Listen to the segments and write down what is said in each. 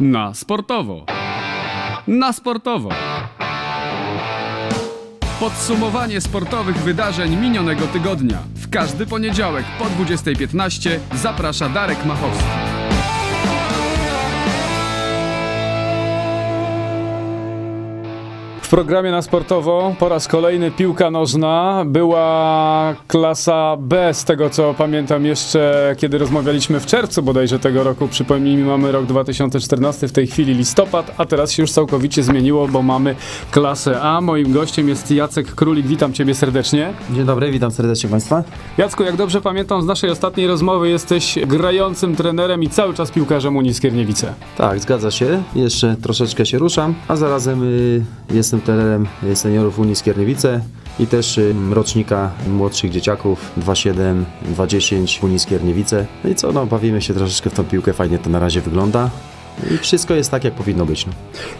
Na sportowo. Na sportowo. Podsumowanie sportowych wydarzeń minionego tygodnia. W każdy poniedziałek po 20.15 zaprasza Darek Machowski. W programie na sportowo po raz kolejny piłka nożna. Była klasa B, z tego co pamiętam jeszcze, kiedy rozmawialiśmy w czerwcu bodajże tego roku. Przypomnijmy, mamy rok 2014, w tej chwili listopad, a teraz się już całkowicie zmieniło, bo mamy klasę A. Moim gościem jest Jacek Królik. Witam Ciebie serdecznie. Dzień dobry, witam serdecznie Państwa. Jacku, jak dobrze pamiętam z naszej ostatniej rozmowy, jesteś grającym trenerem i cały czas piłkarzem Unii Skierniewice. Tak, zgadza się. Jeszcze troszeczkę się ruszam, a zarazem y, jestem trenerem y, seniorów Unii Skierniewice i też y, rocznika młodszych dzieciaków 2,7, 2,10 w Unii Skierniewice. No i co, no bawimy się troszeczkę w tą piłkę, fajnie to na razie wygląda. I wszystko jest tak, jak powinno być. No.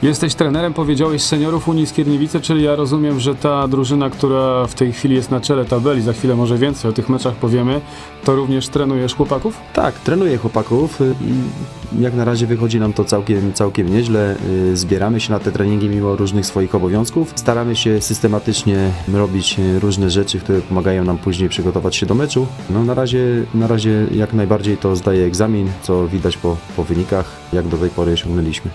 Jesteś trenerem, powiedziałeś, seniorów Unii Skierniewice, czyli ja rozumiem, że ta drużyna, która w tej chwili jest na czele tabeli, za chwilę może więcej o tych meczach powiemy, to również trenujesz chłopaków? Tak, trenuję chłopaków y, i jak na razie wychodzi nam to całkiem, całkiem nieźle. Y, Zbieramy się na te treningi mimo różnych swoich obowiązków. Staramy się systematycznie robić y, różne rzeczy, które pomagają nam później przygotować się do meczu. No na razie, na razie jak najbardziej to zdaje egzamin, co widać po, po wynikach, jak do tej pory osiągnęliśmy.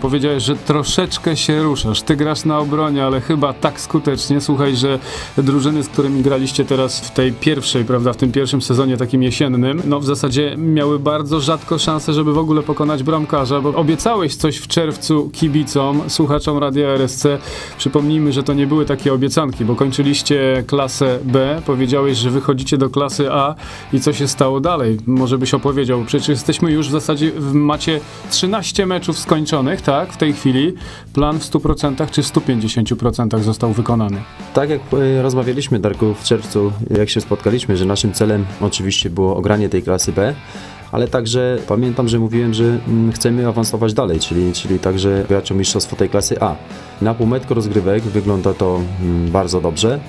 Powiedziałeś, że troszeczkę się ruszasz. Ty grasz na obronie, ale chyba tak skutecznie. Słuchaj, że drużyny, z którymi graliście teraz w tej pierwszej, prawda, w tym pierwszym sezonie takim jesiennym, no w zasadzie miały bardzo rzadko szansę, żeby w ogóle pokonać bramkarza, bo obiecałeś coś w czerwcu kibicom, słuchaczom Radia RSC. Przypomnijmy, że to nie były takie obiecanki, bo kończyliście klasę B, powiedziałeś, że wychodzicie do klasy A i co się stało dalej? Może byś opowiedział, przecież jesteśmy już w zasadzie, w- macie 13 meczów skończonych, tak, w tej chwili. Plan w 100% czy w 150% został wykonany? Tak jak e, rozmawialiśmy, Darku, w czerwcu, jak się spotkaliśmy, że naszym celem oczywiście było ogranie tej klasy B, ale także pamiętam, że mówiłem, że mm, chcemy awansować dalej, czyli, czyli także grać o mistrzostwo tej klasy A. Na półmetku rozgrywek wygląda to mm, bardzo dobrze.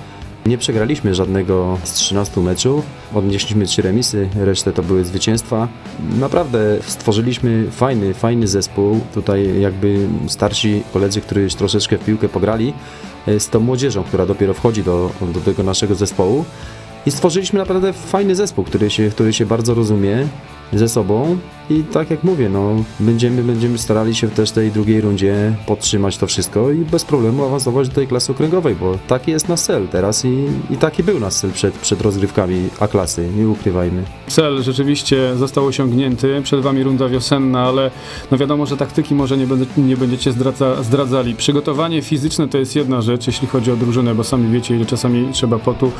Nie przegraliśmy żadnego z 13 meczów, odnieśliśmy 3 remisy, resztę to były zwycięstwa. Naprawdę stworzyliśmy fajny, fajny zespół. Tutaj jakby starsi koledzy, którzy już troszeczkę w piłkę pograli, e, z tą młodzieżą, która dopiero wchodzi do, do tego naszego zespołu. I stworzyliśmy naprawdę fajny zespół, który się, który się bardzo rozumie ze sobą i tak jak mówię, no, będziemy, będziemy starali się też w tej drugiej rundzie podtrzymać to wszystko i bez problemu awansować do tej klasy okręgowej, bo taki jest nasz cel teraz i, i taki był nasz cel przed, przed rozgrywkami A-klasy, nie ukrywajmy. Cel rzeczywiście został osiągnięty, przed wami runda wiosenna, ale no wiadomo, że taktyki może nie, nie będziecie zdradza, zdradzali. Przygotowanie fizyczne to jest jedna rzecz, jeśli chodzi o drużynę, bo sami wiecie, ile czasami trzeba potu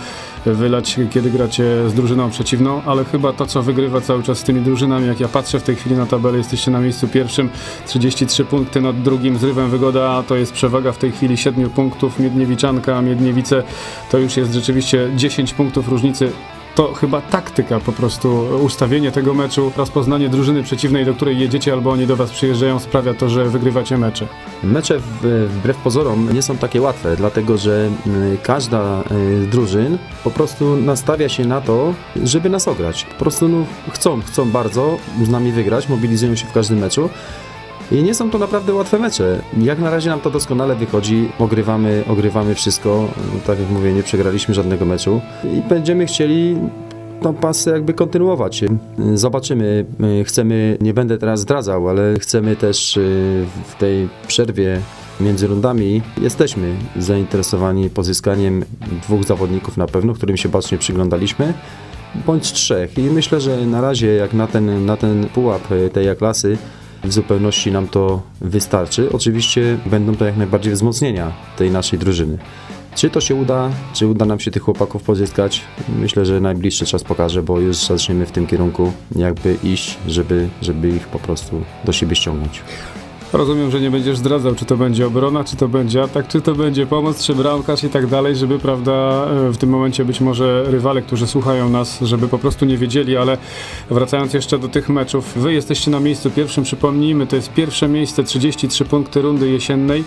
wylać, kiedy gracie z drużyną przeciwną, ale chyba to, co wygrywa cały czas z tymi drużynami, jak ja patrzę w tej chwili na tabelę, jesteście na miejscu pierwszym, 33 punkty nad drugim zrywem. Wygoda, to jest przewaga w tej chwili 7 punktów, Miedniewiczanka, Miedniewice, to już jest rzeczywiście 10 punktów różnicy to chyba taktyka po prostu, ustawienie tego meczu, rozpoznanie drużyny przeciwnej, do której jedziecie albo oni do was przyjeżdżają sprawia to, że wygrywacie mecze. Mecze wbrew pozorom nie są takie łatwe, dlatego że y, każda y, drużyn po prostu nastawia się na to, żeby nas ograć. Po prostu no, chcą, chcą bardzo z nami wygrać, mobilizują się w każdym meczu. I nie są to naprawdę łatwe mecze. Jak na razie nam to doskonale wychodzi. Ogrywamy, ogrywamy wszystko. Tak jak mówię, nie przegraliśmy żadnego meczu. I będziemy chcieli tą pasę jakby kontynuować. Zobaczymy, My chcemy, nie będę teraz zdradzał, ale chcemy też y, w tej przerwie między rundami jesteśmy zainteresowani pozyskaniem dwóch zawodników na pewno, którym się bacznie przyglądaliśmy, bądź trzech. I myślę, że na razie jak na ten, na ten pułap tej A-klasy w zupełności nam to wystarczy. Oczywiście będą to jak najbardziej wzmocnienia tej naszej drużyny. Czy to się uda, czy uda nam się tych chłopaków pozyskać? Myślę, że najbliższy czas pokaże, bo już zaczniemy w tym kierunku jakby iść, żeby, żeby ich po prostu do siebie ściągnąć. Rozumiem, że nie będziesz zdradzał, czy to będzie obrona, czy to będzie atak, czy to będzie pomoc, czy bramkarz i tak dalej, żeby, prawda, e, w tym momencie być może rywale, którzy słuchają nas, żeby po prostu nie wiedzieli, ale wracając jeszcze do tych meczów, wy jesteście na miejscu pierwszym, przypomnijmy, to jest pierwsze miejsce, 33 punkty rundy jesiennej,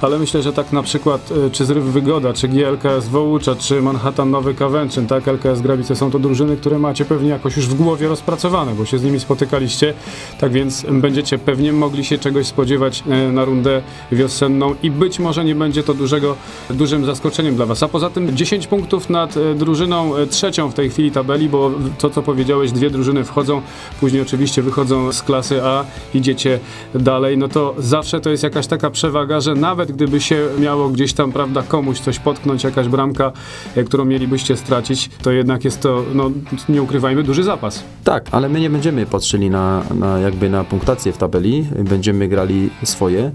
ale myślę, że tak na przykład, e, czy Zryw Wygoda, czy GLKS Wołucza, czy Manhattan Nowy Kawęczyn, tak, LKS Grabice, są to drużyny, które macie pewnie jakoś już w głowie rozpracowane, bo się z nimi spotykaliście, tak więc będziecie pewnie mogli się czegoś spodziewać e, na rundę wiosenną i być może nie będzie to dużego, dużym zaskoczeniem dla Was. A poza tym 10 punktów nad e, drużyną e, trzecią w tej chwili tabeli, bo to co powiedziałeś, dwie drużyny wchodzą, później oczywiście wychodzą z klasy A, idziecie dalej, no to zawsze to jest jakaś taka przewaga, że nawet gdyby się miało gdzieś tam, prawda, komuś coś potknąć, jakaś bramka, którą mielibyście stracić, to jednak jest to, no nie ukrywajmy, duży zapas. Tak, ale my nie będziemy patrzyli na, na jakby na punktację w tabeli, będziemy grali swoje.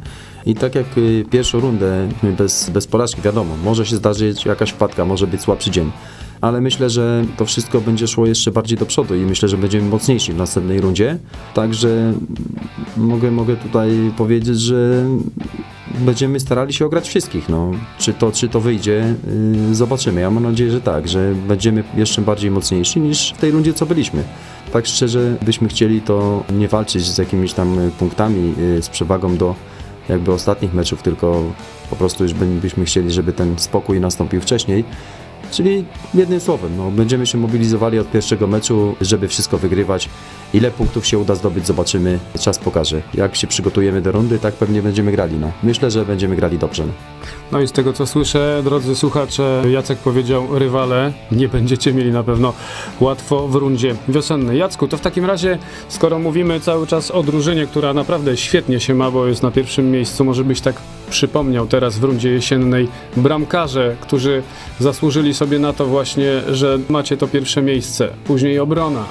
I tak jak y, pierwszą rundę y, bez, bez porażki, wiadomo, może się zdarzyć jakaś wpadka, może być słabszy dzień. Ale myślę, że to wszystko będzie szło jeszcze bardziej do przodu i myślę, że będziemy mocniejsi w następnej rundzie. Także mogę, mogę tutaj powiedzieć, że będziemy starali się ograć wszystkich. No. Czy, to, czy to wyjdzie, yy, zobaczymy. Ja mam nadzieję, że tak, że będziemy jeszcze bardziej mocniejsi niż w tej rundzie, co byliśmy. Tak szczerze byśmy chcieli to nie walczyć z jakimiś tam y, punktami, yy, z przewagą do jakby ostatnich meczów, tylko po prostu już by- byśmy chcieli, żeby ten spokój nastąpił wcześniej. Czyli jednym słowem, no, będziemy się mobilizowali od pierwszego meczu, żeby wszystko wygrywać. Ile punktów się uda zdobyć, zobaczymy. Czas pokaże. Jak się przygotujemy do rundy, tak pewnie będziemy grali. No. Myślę, że będziemy grali dobrze. No. No i z tego co słyszę, drodzy słuchacze, Jacek powiedział rywale, nie będziecie mieli na pewno łatwo w rundzie wiosennej. Jacku, to w takim razie, skoro mówimy cały czas o drużynie, która naprawdę świetnie się ma, bo jest na pierwszym miejscu, może byś tak przypomniał teraz w rundzie jesiennej bramkarze, którzy zasłużyli sobie na to właśnie, że macie to pierwsze miejsce, później obrona.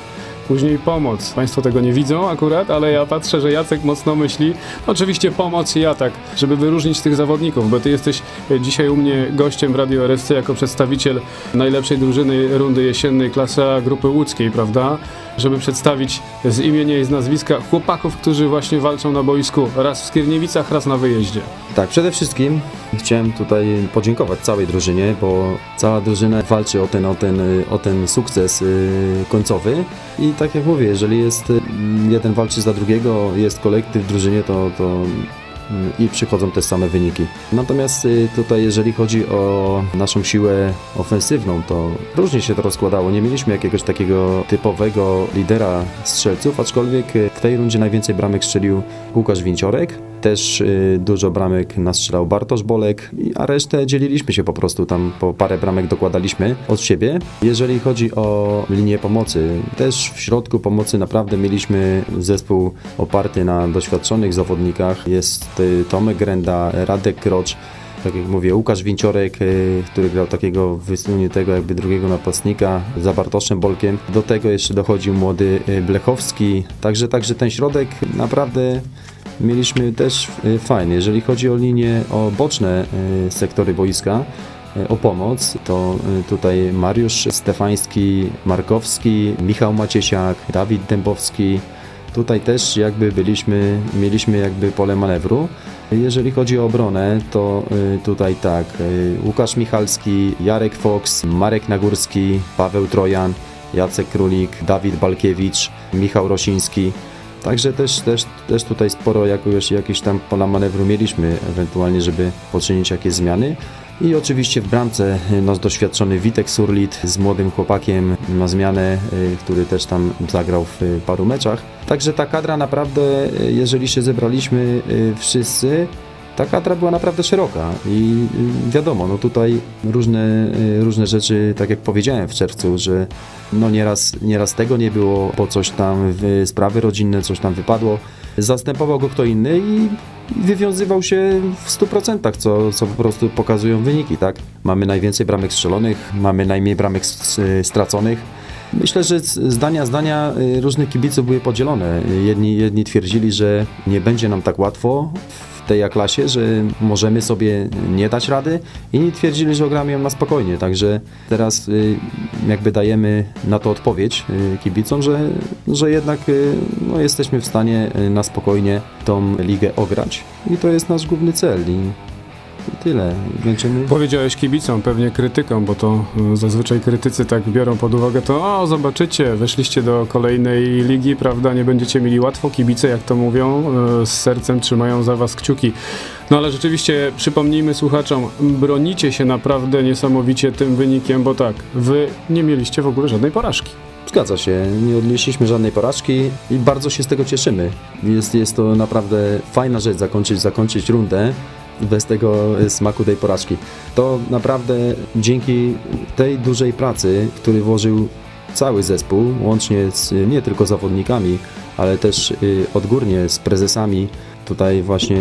Później pomoc. Państwo tego nie widzą akurat, ale ja patrzę, że Jacek mocno myśli. Oczywiście pomoc i atak, żeby wyróżnić tych zawodników, bo ty jesteś e, dzisiaj u mnie gościem w Radio RSC jako przedstawiciel najlepszej drużyny rundy jesiennej klasy A grupy łódzkiej, prawda? Żeby przedstawić z imienia i z nazwiska chłopaków, którzy właśnie walczą na boisku raz w Skierniewicach, raz na wyjeździe. Tak, przede wszystkim chciałem tutaj podziękować całej drużynie, bo cała drużyna walczy o ten, o ten, o ten sukces y, końcowy. I tak jak mówię, jeżeli jest y, jeden walczy za drugiego, jest kolektyw w drużynie, to, to i przychodzą te same wyniki. Natomiast y, tutaj, jeżeli chodzi o naszą siłę ofensywną, to różnie się to rozkładało. Nie mieliśmy jakiegoś takiego typowego lidera strzelców, aczkolwiek y, w tej rundzie najwięcej bramek strzelił Łukasz Winciorek. Też y, dużo bramek nastrzelał Bartosz Bolek, a resztę dzieliliśmy się po prostu, tam po parę bramek dokładaliśmy od siebie. Jeżeli chodzi o linię pomocy, też w środku pomocy naprawdę mieliśmy zespół oparty na doświadczonych zawodnikach. Jest y, Tomek Grenda, Radek Krocz, tak jak mówię, Łukasz Winciorek, y, który grał takiego wysuniętego jakby drugiego napastnika za Bartoszem Bolkiem. Do tego jeszcze dochodził młody Blechowski. Także, także ten środek naprawdę mieliśmy też y, fajny. Jeżeli chodzi o linie, o boczne y, sektory boiska, y, o pomoc, to tutaj Mariusz Stefański, Markowski, Michał Maciesiak, Dawid Dębowski. Tutaj też jakby byliśmy, mieliśmy jakby pole manewru. Jeżeli chodzi o obronę, to tutaj tak, Łukasz Michalski, Jarek Fox, Marek Nagórski, Paweł Trojan, Jacek Królik, Dawid Balkiewicz, Michał Rosiński. Także też, też, też tutaj sporo jakoś, jakieś tam pola manewru mieliśmy, ewentualnie, żeby poczynić jakieś zmiany. I oczywiście w bramce nasz doświadczony Witek Surlit z młodym chłopakiem na zmianę, y, który też tam zagrał w y, paru meczach. Także ta kadra naprawdę, y, jeżeli się zebraliśmy wszyscy, ta kadra była naprawdę szeroka i wiadomo, no tutaj różne, y, różne rzeczy, tak jak powiedziałem w czerwcu, że no nieraz, nieraz tego nie było, bo coś tam, sprawy rodzinne, coś tam wypadło. Zastępował go kto inny i wywiązywał się w 100%, co, co po prostu pokazują wyniki, tak? Mamy najwięcej bramek strzelonych, mamy najmniej bramek straconych. Myślę, że zdania, zdania y, różnych kibiców były podzielone. Jedni, jedni twierdzili, że nie będzie nam tak łatwo tej A-klasie, że możemy sobie nie dać rady. Inni twierdzili, że ogramy ją na spokojnie, także teraz y, jakby dajemy na to odpowiedź y, kibicom, że, że jednak y, no, jesteśmy w stanie na spokojnie tą ligę ograć i to jest nasz główny cel i, i tyle. Będziemy... Powiedziałeś kibicom, pewnie krytykom, bo to y, zazwyczaj krytycy tak biorą pod uwagę to, o zobaczycie, weszliście do kolejnej ligi, prawda, nie będziecie mieli łatwo, kibice jak to mówią, y, z sercem trzymają za was kciuki. No ale rzeczywiście przypomnijmy słuchaczom, bronicie się naprawdę niesamowicie tym wynikiem, bo tak, wy nie mieliście w ogóle żadnej porażki. Zgadza się, nie odnieśliśmy żadnej porażki i bardzo się z tego cieszymy. Jest, jest to naprawdę fajna rzecz zakończyć, zakończyć rundę bez tego e, smaku tej porażki. To naprawdę dzięki tej dużej pracy, który włożył cały zespół, łącznie z e, nie tylko zawodnikami, ale też y, odgórnie z prezesami. Tutaj właśnie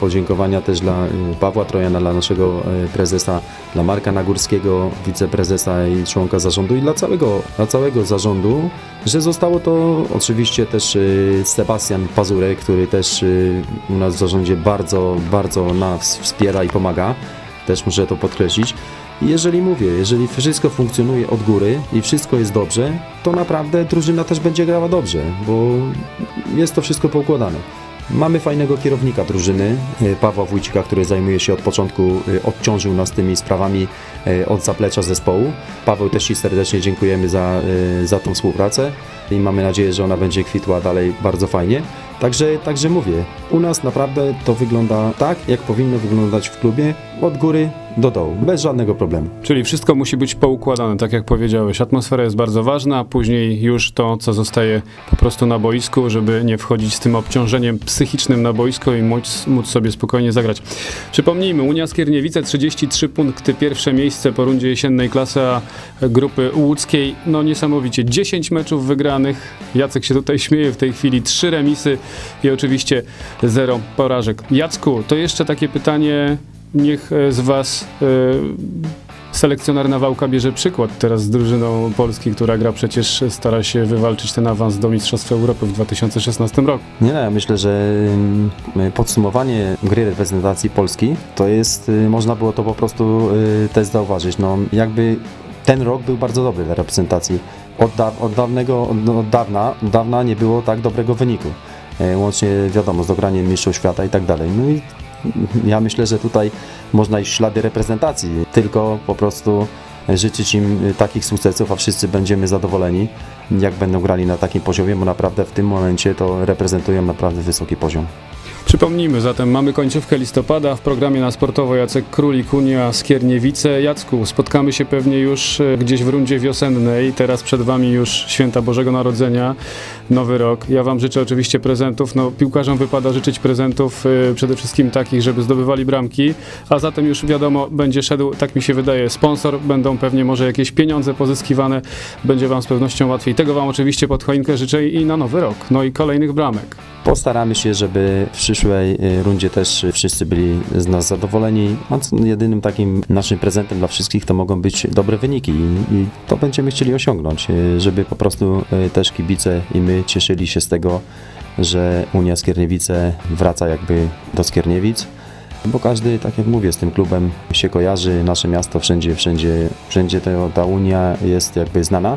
podziękowania też dla y, Pawła Trojana, dla naszego y, prezesa, dla Marka Nagórskiego, wiceprezesa i członka zarządu i dla całego, dla całego zarządu, że zostało to oczywiście też y, Sebastian Pazurek, który też u nas w zarządzie bardzo, bardzo nas wspiera i pomaga. Też muszę to podkreślić. Jeżeli mówię, jeżeli wszystko funkcjonuje od góry i wszystko jest dobrze, to naprawdę drużyna też będzie grała dobrze, bo jest to wszystko poukładane. Mamy fajnego kierownika drużyny, e, Pawła Wójcika, który zajmuje się od początku, e, odciążył nas tymi sprawami e, od zaplecza zespołu. Paweł też Ci serdecznie dziękujemy za, za tą współpracę i mamy nadzieję, że ona będzie kwitła dalej bardzo fajnie. Także, także mówię, u nas naprawdę to wygląda tak, jak powinno wyglądać w klubie, od góry do dołu, bez żadnego problemu. Czyli wszystko musi być poukładane, tak jak powiedziałeś. Atmosfera jest bardzo ważna, a później już to, co zostaje po prostu na boisku, żeby nie wchodzić z tym obciążeniem psychicznym na boisko i móc, móc sobie spokojnie zagrać. Przypomnijmy, Unia Skierniewice 33 punkty, pierwsze miejsce po rundzie jesiennej klasy A grupy łódzkiej. No niesamowicie, 10 meczów wygranych. Jacek się tutaj śmieje w tej chwili, 3 remisy i oczywiście 0 porażek. Jacku, to jeszcze takie pytanie, niech e, z Was e, selekcjoner Nawałka bierze przykład teraz z drużyną Polski, która gra przecież, stara się wywalczyć ten awans do Mistrzostw Europy w 2016 roku. Nie, no, ja myślę, że mm, podsumowanie gry reprezentacji Polski to jest, można było to po prostu też zauważyć. No, jakby ten rok był bardzo dobry dla reprezentacji. Od, da, od, dawnego, od, od dawna, od dawna nie było tak dobrego wyniku. E, Łącznie wiadomo, z dograniem mistrzów świata i tak dalej. No i ja myślę, że tutaj można iść ślady reprezentacji, tylko po prostu życzyć im takich sukcesów, a wszyscy będziemy zadowoleni, jak będą grali na takim poziomie, bo naprawdę w tym momencie to reprezentują naprawdę wysoki poziom. Przypomnijmy zatem, mamy końcówkę listopada w programie na sportowo Jacek Królik, Unia Skierniewice. Jacku, spotkamy się pewnie już e, gdzieś w rundzie wiosennej. Teraz przed Wami już święta Bożego Narodzenia, nowy rok. Ja Wam życzę oczywiście prezentów. No, piłkarzom wypada życzyć prezentów e, przede wszystkim takich, żeby zdobywali bramki, a zatem już wiadomo, będzie szedł, tak mi się wydaje, sponsor. Będą pewnie może jakieś pieniądze pozyskiwane. Będzie Wam z pewnością łatwiej. Tego Wam oczywiście pod choinkę życzę i na nowy rok. No i kolejnych bramek. Postaramy się, żeby w przyszłej y, rundzie też wszyscy byli z nas zadowoleni. A co- jedynym takim naszym prezentem dla wszystkich to mogą być dobre wyniki i, i to będziemy chcieli osiągnąć, y, żeby po prostu y, też kibice i my cieszyli się z tego, że Unia Skierniewice wraca jakby do Skierniewic. Bo każdy, tak jak mówię, z tym klubem się kojarzy, nasze miasto wszędzie, wszędzie, wszędzie to, ta Unia jest jakby znana.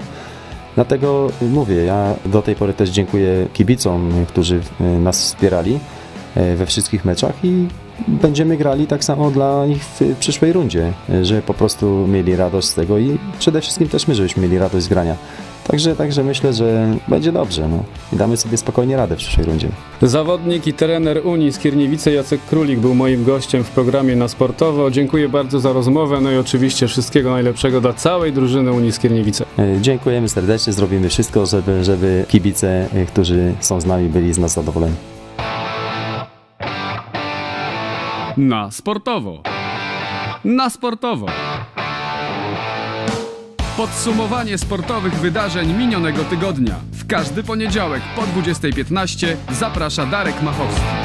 Dlatego mówię, ja do tej pory też dziękuję kibicom, którzy nas wspierali we wszystkich meczach i będziemy grali tak samo dla nich w przyszłej rundzie, e, że po prostu mieli radość z tego i przede wszystkim też my, żebyśmy mieli radość z grania. Także, także myślę, że będzie dobrze no. i damy sobie spokojnie radę w przyszłej rundzie. Zawodnik i trener Unii Skierniewice Jacek Królik był moim gościem w programie na Sportowo. Dziękuję bardzo za rozmowę, no i oczywiście wszystkiego najlepszego dla całej drużyny Unii Skierniewice. E, Dziękujemy serdecznie, zrobimy wszystko, żeby, żeby kibice, e, którzy są z nami, byli z nas zadowoleni. Na sportowo. Na sportowo. Podsumowanie sportowych wydarzeń minionego tygodnia. W każdy poniedziałek po 20.15 zaprasza Darek Machowski.